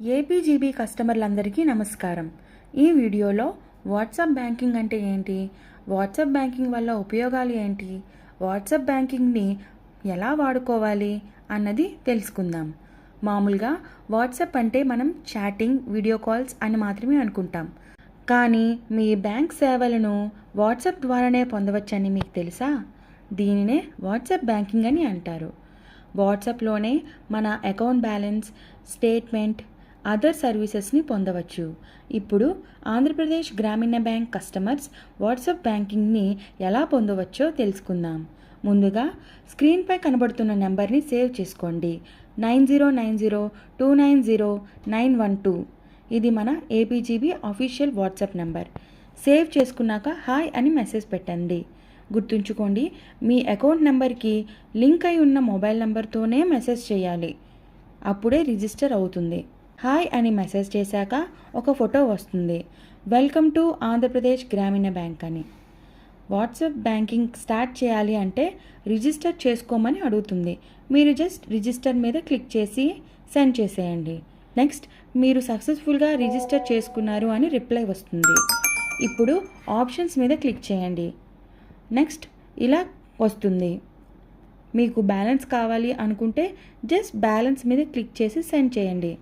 APGB కస్టమర్లందరికీ నమస్కారం. ఈ వీడియోలో వాట్సాప్ బ్యాంకింగ్ అంటే ఏంటి? వాట్సాప్ బ్యాంకింగ్ వల్ల ఉపయోగాలు ఏంటి? వాట్సాప్ బ్యాంకింగ్ని ఎలా వాడుకోవాలి అన్నది తెలుసుకుందాం. మామూలుగా వాట్సాప్ అంటే మనం చాటింగ్ వీడియో కాల్స్ అని మాత్రమే అనుకుంటాం. కానీ మీ బ్యాంక్ సేవలను వాట్సాప్ ద్వారానే పొందవచ్చని మీకు తెలుసా? దీనినే వాట్సాప్ బ్యాంకింగ్ అని అంటారు. వాట్సాప్లోనే మన అకౌంట్ బ్యాలెన్స్ స్టేట్మెంట్ అదర్ సర్వీసెస్ని పొందవచ్చు. ఇప్పుడు ఆంధ్రప్రదేశ్ గ్రామీణ బ్యాంక్ కస్టమర్స్ వాట్సాప్ బ్యాంకింగ్ని ఎలా పొందవచ్చో తెలుసుకుందాం. ముందుగా స్క్రీన్పై కనబడుతున్న నెంబర్ని సేవ్ చేసుకోండి. Nine zero nine zero two nine zero nine one two. ఇది మన APGB official WhatsApp number. Save చేసుకున్నాక హాయ్ అని మెసేజ్ పెట్టండి. గుర్తుంచుకోండి మీ అకౌంట్ నెంబర్కి లింక్ అయి ఉన్న మొబైల్ నెంబర్తోనే మెసేజ్ చేయాలి. అప్పుడే రిజిస్టర్ అవుతుంది. హాయ్ అని మెసేజ్ చేశాక ఒక ఫోటో వస్తుంది. వెల్కమ్ టు ఆంధ్రప్రదేశ్ గ్రామీణ బ్యాంక్ అని. వాట్సాప్ బ్యాంకింగ్ స్టార్ట్ చేయాలి అంటే రిజిస్టర్ చేసుకోమని అడుగుతుంది. మీరు జస్ట్ రిజిస్టర్ మీద క్లిక్ చేసి సెండ్ చేసేయండి. నెక్స్ట్ మీరు సక్సెస్ఫుల్గా రిజిస్టర్ చేసుకున్నారు అని రిప్లై వస్తుంది. ఇప్పుడు ఆప్షన్స్ మీద క్లిక్ చేయండి. నెక్స్ట్ ఇలా వస్తుంది. మీకు బ్యాలెన్స్ కావాలి అనుకుంటే జస్ట్ బ్యాలెన్స్ మీద క్లిక్ చేసి సెండ్ చేయండి.